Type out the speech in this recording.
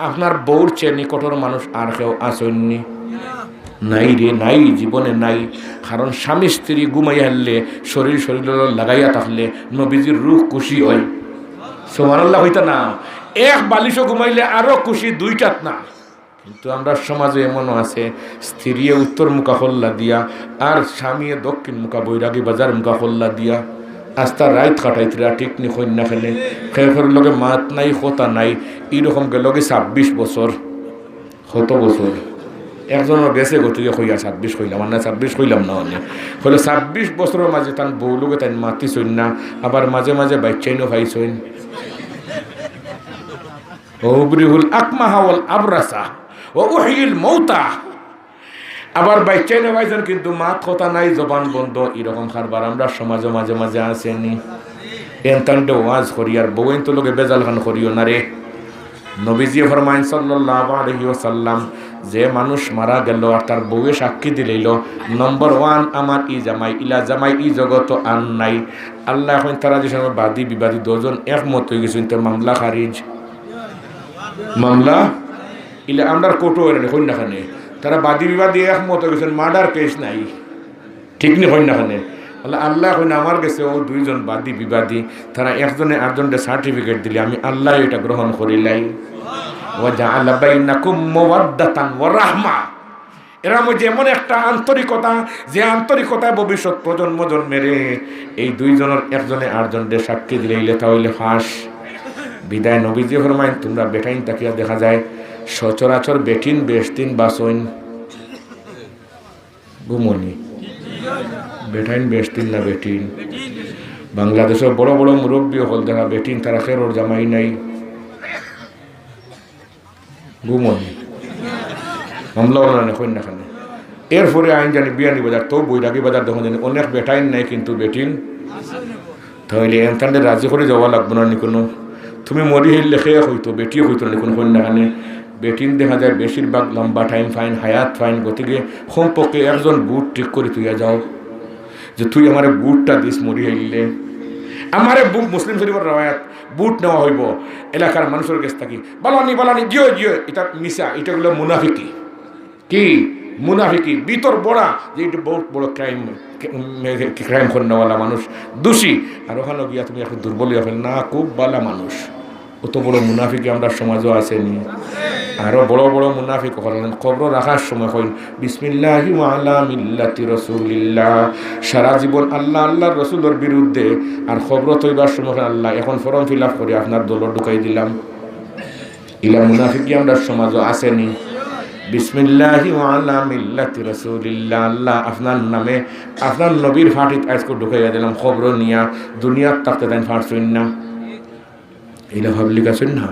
আপনার বউর চেয়ে নিকটর মানুষ আর কেউ আসেননি। নাই রে, নাই, জীবনে নাই। কারণ স্বামী স্ত্রী ঘুমাইয়া হারলে, শরীর শরীর লাগাইয়া থাকলে নবীজির রুখ খুশি হয়। সোমানাল্লাহ হইতা না? এক বালিশও ঘুমাইলে আরও খুশি দুইটাত না। কিন্তু আমরা সমাজে এমনও আছে স্ত্রী উত্তর মুখা হল্লা দিয়া আর স্বামী দক্ষিণ মুখা বৈরাগী বাজার মুখা হল্লা দিয়া। আস্তা রাইত কাটাইতরা ঠিক নি কন্যা খেলে। খেয়ে লগে মাত নাই হতা নাই, এইরকম লগে ছাব্বিশ বছর, কত বছর? একজনের গেছে গতিকে হইয়া ছাব্বিশ হইলাম না ছাব্বিশ হইলাম না অনেক হলে ছাব্বিশ বছরের মাঝে তান বউ তাই মাতিছইন না, আবার মাঝে মাঝে বাইচাইনও ভাইছইন ওবরিহুল আকমাহাওয়াল আবরাসা, ও উহিল মৌতা। আবার বাইচাই না ভাইছেন কিন্তু মাত কথা নাই, জবান বন্ধ, এরকম খারবার আমরা সমাজে মাঝে মাঝে আসেনি। এনতান্ডে ওয়াজ করি, আর বউয়েন তো লোকে বেজাল খান করিও না রে। নবীজি ফরমাইন সাল্লাল্লাহু আলাইহি ওয়াসাল্লাম, যে মানুষ মারা গেল আর তার বউয়ে সাক্ষী দিলেইল, নম্বর ওয়ান আমার ই জামাই, ইলা জামাই ই জগত আন নাই। আল্লাহ এখন তারা যে সময় বাদী বিবাদী দুজন একমত হয়ে গেছেন তো মামলা খারিজ। মামলা? ইলা আমরা কোটো এর কন্যাখানে তারা বাদী বিবাদী একমত গেছেন মার্ডার কেস নাই। ঠিক নি হয় না হনে আল্লাহ হইন আমার কাছে ও দুইজন বাদী বিবাদী, তারা একজনে আটজনটা সার্টিফিকেট দিলে আমি আল্লাহ এটা গ্রহণ করিলাই। এরা মধ্যে এমন একটা আন্তরিকতা, যে আন্তরিকতায় ভবিষ্যৎ প্রজন্ম জন্মেরে এই দুইজনের একজনে আটজনকে সাক্ষী দিলে ইলে তাহলে ফাঁস। বিদায় নবীজি ফরমাইন, তোমরা বেটাইন তাকিয়া দেখা যায়। সচরাচর বেটিন বেশতিন বাসইন ঘুমনি বেটাইন বেশতিন না বেটিন বাংলাদেশের বড় বড় মুরব্বী হল দেখা বেটিন তারা খেরোর জামাই নাই। ঘুমনি মামলা ওনারা কই না এরপরে আইন জানি বিয়ানি বাজার, তো বৈরাগী বাজার দেখুন জানি অনেক বেটাইন নাই কিন্তু বেটিন তাহলে এনথান্ডে রাজি করে যাওয়া লাগবো না কোনো? তুমি মরি হইলে খেয়ে হইতো, বেটিও হইতো না কোনো কন্যা খানে বেটিন দেখা যায় বেশিরভাগ লম্বা টাইম ফাইন, হায়াত ফাইন গতিকে সম্পর্কে একজন বুট ঠিক করে তুইয়া যাও। যে তুই আমার বুটটা দিস, মরি হইলে। আমারে বুক মুসলিম শরীফের রায়াত বুট নেওয়া হইব। এলাকার মানুষের কাছ থাকি, বালানি বালানি, জিও জিও। এটা মিশা এটা হলো মুনাফিকি। কি? মুনাফিকি, বিতর বড়া, যে এটা বহুত বড় ক্রাইম ক্রাইম করেনা মানুষ, দোষী। আর ওখানে গিয়া তুমি একটু দুর্বল না, খুব বালা মানুষ। অত বড় মুনাফিকি আমরা সমাজও আসেনি। আরও বড় বড় মুনাফিক হলেন কবর রাখার সময় হইন বিসমিল্লাহি আলা মিল্লাতি রসুলিল্লাহ। সারা জীবন আল্লাহ, আল্লাহর রসুলের বিরুদ্ধে। আর খবর তৈবার সময় আল্লাহ, এখন ফর্ম ফিল আপ করে, আপনার দল ঢুকাই দিলাম। ইলা মুনাফিকি আমরা সমাজও আসেনি? বিসমিল্লাহি আলা মিল্লাতি আল্লাহ আপনার নামে, আপনার নবীর ফাটিত আজকে ঢুকাইয়া দিলাম, খবর নিয়া। দুনিয়ার তাকতে দেন ফাটছইন না। এইটা ভাবলি গেছেন না?